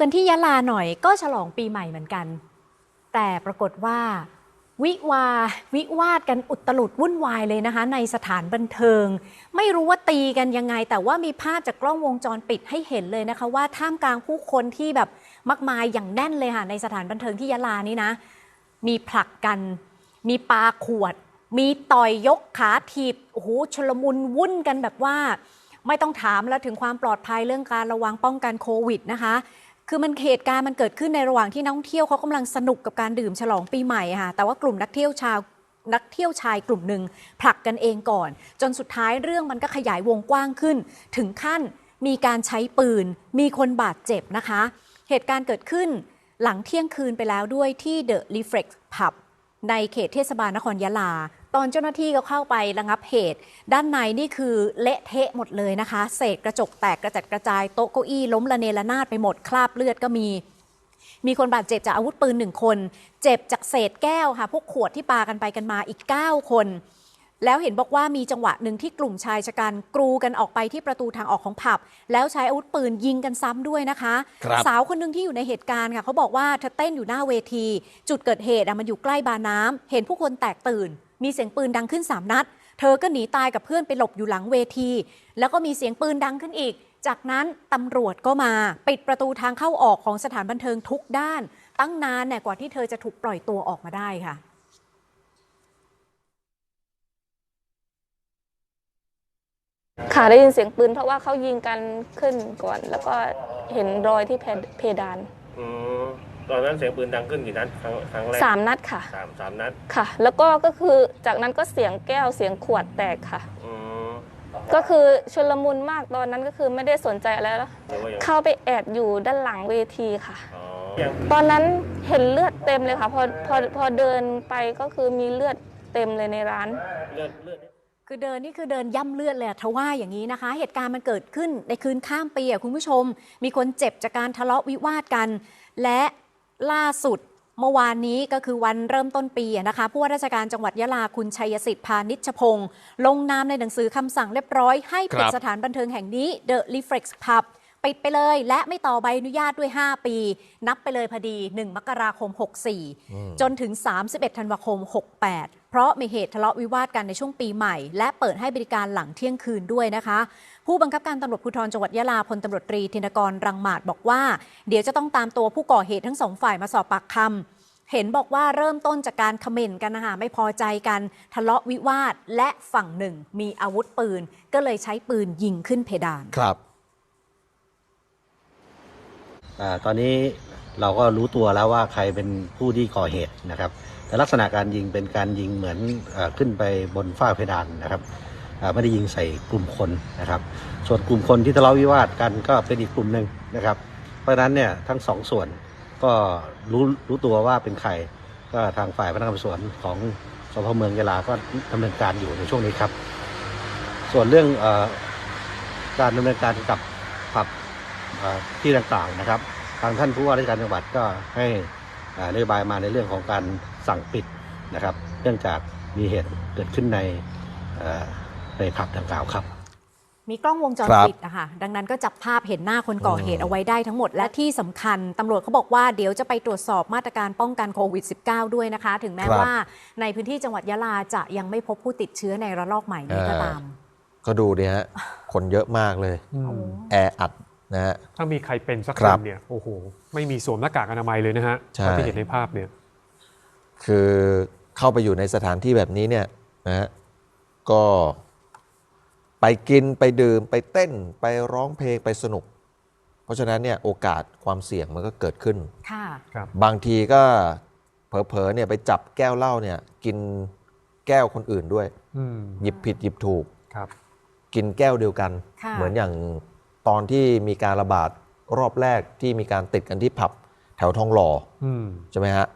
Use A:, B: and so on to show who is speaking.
A: กันที่ยะลาหน่อยก็ฉลองปีใหม่เหมือนกัน แต่ปรากฏว่า วิวาวิวาดกันอุตลุดวุ่นวายเลยนะคะ ในสถานบันเทิง ไม่รู้ว่าตีกันยังไง แต่ว่ามีภาพจากกล้องวงจรปิดให้เห็นเลยนะคะ ว่าท่ามกลางผู้คนที่แบบมากมายอย่างแน่นเลยค่ะในสถานบันเทิงที่ยะลานี่นะ มีผลักกัน มีปาขวด มีต่อยยกขาถีบโอ้โหชลมุนวุ่นกันแบบว่า ไม่ต้องถามแล้วถึงความปลอดภัยเรื่องการระวังป้องกันโควิดนะคะ คือมันเหตุการณ์มันเกิดขึ้นในระหว่างที่นักท่องเที่ยวเขากำลังสนุกกับการดื่มฉลองปีใหม่ค่ะ แต่ว่ากลุ่มนักเที่ยวชาวนักเที่ยวชายกลุ่มหนึ่งผลักกันเองก่อน จนสุดท้ายเรื่องมันก็ขยายวงกว้างขึ้น ถึงขั้นมีการใช้ปืน มีคนบาดเจ็บนะคะ เหตุการณ์เกิดขึ้นหลังเที่ยงคืนไปแล้วด้วยที่เดอะรีเฟล็กผับ ในเขตเทศบาลนครยะลา ตอนเจ้าหน้าที่ก็เข้าไประงับเหตุ ด้านในนี่คือเละเทะหมดเลยนะคะ เศษกระจกแตกกระจัดกระจายโต๊ะเก้าอี้ล้มระเนระนาดไปหมดคราบเลือดก็มีมีคนบาดเจ็บจากอาวุธปืนหนึ่งคน เจ็บจากเศษแก้วค่ะ พวกขวดที่ปากันไปกันมาอีก 9 คน แล้วเห็นบอกว่ามีจังหวะหนึ่งที่กลุ่มชายชะกันกรูกันออกไปที่ประตูทางออกของผับ แล้วใช้อาวุธปืนยิงกันซ้ำด้วยนะคะ
B: ครับ
A: สาวคนหนึ่งที่อยู่ในเหตุการณ์ค่ะเขาบอกว่าเธอเต้นอยู่หน้าเวที จุดเกิดเหตุอะมันอยู่ใกล้บาน้ำเห็นผู้คนแตกตื่น มีเสียงปืนดังขึ้น 3 นัด เธอก็หนีตายกับเพื่อนไปหลบอยู่หลังเวที แล้วก็มีเสียงปืนดังขึ้นอีก จากนั้นตำรวจก็มาปิดประตูทางเข้าออกของสถานบันเทิงทุกด้าน ตั้งนานเนี่ยกว่าที่เธอจะถูกปล่อยตัวออกมาได้ค่ะ
C: ค่ะได้ยินเสียงปืนเพราะว่าเขายิงกันขึ้นก่อน แล้วก็เห็นรอยที่เพดเพดาน
D: อืมตอนนั้นเสียงปืนดังขึ้นกี่นัดครั้งครั้งแรก
C: สามนัดค่ะ
D: สามสามนัด
C: ค่ะ แล้วก็ก็คือจากนั้นก็เสียงแก้วเสียงขวดแตกค่ะ
D: อืม
C: ก็คือชุลมุนมากตอนนั้นก็คือไม่ได้สนใจอะไรแล้ว
D: หรือว่ายัง
C: เข้าไปแอบอยู่ด้านหลังเวทีค่ะ
D: อ๋อยัง
C: ตอนนั้นเห็นเลือดเต็มเลยค่ะ พอพอพอเดินไปก็คือมีเลือดเต็มเลยในร้าน
D: เลือดเลือด
A: คือเดินนี่คือเดินย่ำเลือดเลยอะทว่าอย่างนี้นะคะ เหตุการณ์มันเกิดขึ้นในคืนข้ามปีอะคุณผู้ชม มีคนเจ็บจากการทะเลาะวิวาทกัน และล่าสุดเมื่อวานนี้ก็คือวันเริ่มต้นปีอะนะคะผู้ว่าราชการจังหวัดยะลาคุณชัยสิทธิ์พานิชพงศ์ลงนามในหนังสือคำสั่งเรียบร้อยให้ปิด
B: ครับ
A: สถานบันเทิงแห่งนี้ The Reflex Pub ปิดไปเลย และไม่ต่อใบอนุญาตด้วย 5 ปี นับไปเลยพอดี 1 มกราคม 64 จนถึง 31 ธันวาคม 68 เพราะมีเหตุทะเลาะวิวาทกันในช่วงปีใหม่ และเปิดให้บริการหลังเที่ยงคืนด้วยนะคะ ผู้บังคับการตำรวจภูธรจังหวัดยะลาพลตำรวจตรีธินกรรังหมาดบอกว่า เดี๋ยวจะต้องตามตัวผู้ก่อเหตุทั้งสองฝ่ายมาสอบปากคำเห็นบอกว่าเริ่มต้นจากการเขม่นกันนะคะไม่พอใจกันทะเลาะวิวาท และฝั่งหนึ่งมีอาวุธปืน ก็เลยใช้ปืนยิงขึ้นเพดาน
B: ครับ
E: อตอนนี้เราก็รู้ตัวแล้วว่าใครเป็นผู้ที่ก่อเหตุนะครับ แต่ลักษณะการยิงเป็นการยิงเหมือนอขึ้นไปบนฝ้าเพดานนะครับไม่ได้ยิงใส่กลุ่มคนนะครับ ส่วนกลุ่มคนที่ทะเลาะวิวาทกันก็เป็นอีกกลุ่มหนึ่งนะครับ เพราะฉะนั้นเนี่ยทั้งสองส่วนก็รู้รู้ตัวว่าเป็นใครก็ทางฝ่ายพนักงานสวนของสพเมืองยะลาก็ดำเนินการอยู่ในช่วงนี้ครับ ส่วนเรื่องอการดำเนินการกับผับ ที่ต่างๆนะครับ ทางท่านผู้ว่าราชการจังหวัดก็ให้อ่านโยบายมาในเรื่องของการสั่งปิดนะครับ เนื่องจากมีเหตุเกิดขึ้นในเอ่อในผับดังกล่าวครับ
A: มีกล้องวงจร
B: ครับ
A: ปิดนะคะดังนั้นก็จับภาพเห็นหน้าคนก่อเหตุ
B: อืม
A: เอาไว้ได้ทั้งหมด และที่สำคัญตำรวจเขาบอกว่าเดี๋ยวจะไปตรวจสอบมาตรการป้องกันโควิด -19 ด้วยนะคะ ถึงแม้ว่าในพื้นที่จังหวัดยะลาจะยังไม่พบผู้ติดเชื้อในระลอกใหม่นี้ก็ตาม
B: ก็ดูดิฮะคนเยอะมากเลย
F: อืม
A: โอ้
B: แออัด นะฮะ
F: ถ้ามีใครเป็นสัก
B: ค
F: ครับนเนี่ยโอ้โหไม่มีสวมหน้ากากอนามัยเลยนะฮะ
B: ใช่
F: เท่าที่เห็นในภาพเนี่ย
B: คือเข้าไปอยู่ในสถานที่แบบนี้เนี่ยนะฮะก็ไปกินไปดื่มไปเต้นไปร้องเพลงไปสนุก เพราะฉะนั้นเนี่ยโอกาสความเสี่ยงมันก็เกิดขึ้น
A: ค่ะ
B: บางทีก็เผลอๆเนี่ยไปจับแก้วเหล้าเนี่ยกินแก้วคนอื่นด้วย
F: อืม
B: หยิบผิดหยิบถูก
F: ครับ
B: กินแก้วเดียวกัน
A: ค่ะ
B: เหมือนอย่าง ตอนที่มีการระบาดรอบแรกที่มีการติดกันที่ผับแถวทองหล่อ
F: อืม
B: ใช่ไหมฮะ